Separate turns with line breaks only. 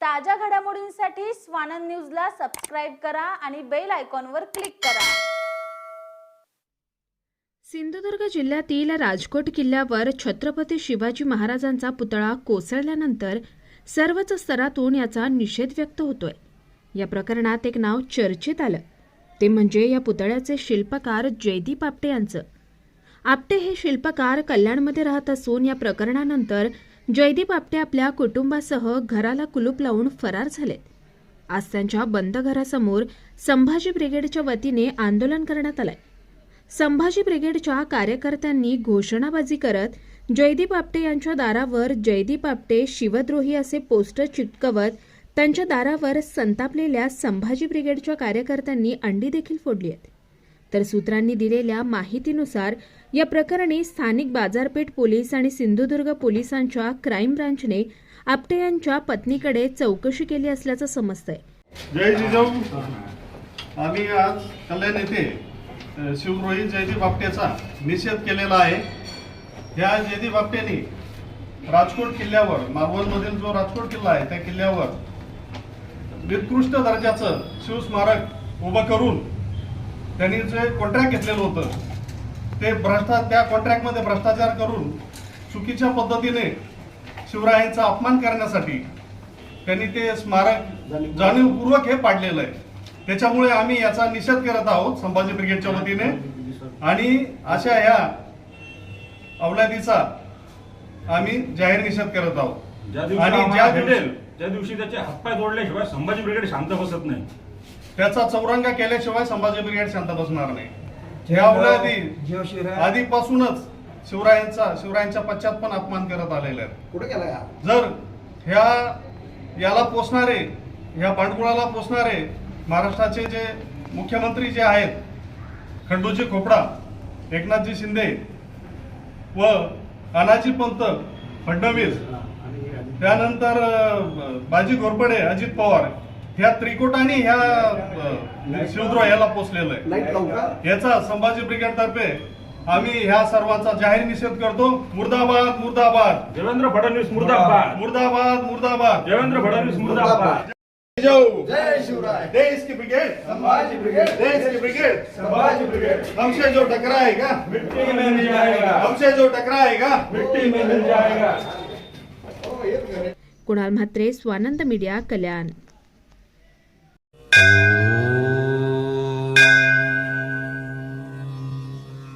ताज्या घडामोडींसाठी स्वानंद न्यूजला सबस्क्राईब करा आणि बेल आयकॉनवर क्लिक करा.
सिंधुदुर्ग जिल्ह्यातील राजकोट किल्ल्यावर छत्रपती शिवाजी महाराजांचा पुतळा कोसळल्यानंतर सर्वच स्तरातून याचा निषेध व्यक्त होतोय. या प्रकरणात एक नाव चर्चेत आलं. ते म्हणजे या पुतळ्याचे शिल्पकार जयदीप आपटे यांचं. आपटे हे शिल्पकार कल्याणमध्ये राहत असून या प्रकरणानंतर जयदीप आपटे आपल्या कुटुंबासह घराला कुलूप लावून फरार झालेत. आज त्यांच्या बंद घरासमोर संभाजी ब्रिगेडच्या वतीने आंदोलन करण्यात आलंय. संभाजी ब्रिगेडच्या कार्यकर्त्यांनी घोषणाबाजी करत जयदीप आपटे यांच्या दारावर जयदीप आपटे शिवद्रोही असे पोस्टर चिटकवत त्यांच्या दारावर संतापलेल्या संभाजी ब्रिगेडच्या कार्यकर्त्यांनी अंडी देखील फोडली आहेत. तर सूत्रांनी दिलेल्या माहितीनुसार या प्रकरणी स्थानिक बाजारपेठ पोलीस आणि सिंधुदुर्ग पोलिसांच्या क्राईम ब्रांचने आपटे यांच्या पत्नीकडे चौकशी केली असल्याचं समजतंय.
जय जिजाऊ. आम्ही आज कल्याण येथे शिवरोहित जयदीप आपटेचा निषेध केलेला आहे. ह्या जयदीप आपटेने राजकोट किल्ल्यावर मालवणमधील जो राजकोट किल्ला आहे त्या किल्ल्यावर निकृष्ट दर्जाचं शिवस्मारक उभं करून त्यांनी जे कॉन्ट्रॅक्ट घेतलेलं होतं ते भ्रष्टा त्या कॉन्ट्रॅक्टमध्ये भ्रष्टाचार करून चुकीच्या पद्धतीने शिवरायांचा अपमान करण्यासाठी त्यांनी ते स्मारक जाणीवपूर्वक हे पाडलेलं आहे. त्याच्यामुळे आम्ही याचा निषेध करत आहोत संभाजी ब्रिगेडच्या वतीने. आणि अशा ह्या अवलादीचा आम्ही जाहीर निषेध करत आहोत. आणि ज्या दिवशी
त्याचे हातपाय जोडल्याशिवाय संभाजी ब्रिगेड शांत बसत नाही.
त्याचा चौरंगा केल्याशिवाय संभाजी ब्रिगेड शांत बसणार नाही. आधीपासूनच शिवरायांचा शिवरायांच्या पश्चात पण अपमान करत आलेले आहेत.
कुठे गेला या?
जर ह्या याला पोचणारे ह्या पांडुळाला पोचणारे महाराष्ट्राचे जे मुख्यमंत्री जे आहेत खंडूजी खोपडा एकनाथजी शिंदे व अनाजी पंत फडणवीस त्यानंतर बाजी घोरपडे अजित पवार ह्या त्रिकोटाने ह्या अं, शिवद्रोह याला पोचलेलं आहे. याचा संभाजी ब्रिगेड तर्फे आम्ही ह्या सर्वांचा जाहीर निषेध करतो. मुर्दाबाद मुर्दाबाद.
देवेंद्र फडणवीस मुर्दाबाद.
मुर्दाबाद मुर्दाबाद.
देवेंद्र फडणवीस मुर्दाबाद.
जय शिवराय.
देश की ब्रिगेड
संभाजी ब्रिगेड
देश की ब्रिगेड
संभाजी ब्रिगेड
हमसे जो टकराएगा
मिट्टी में मिल जाएगा.
हमसे जो टकराएगा
मिट्टी में मिल जाएगा.
कुणाल म्हात्रे स्वानंद मीडिया कल्याण.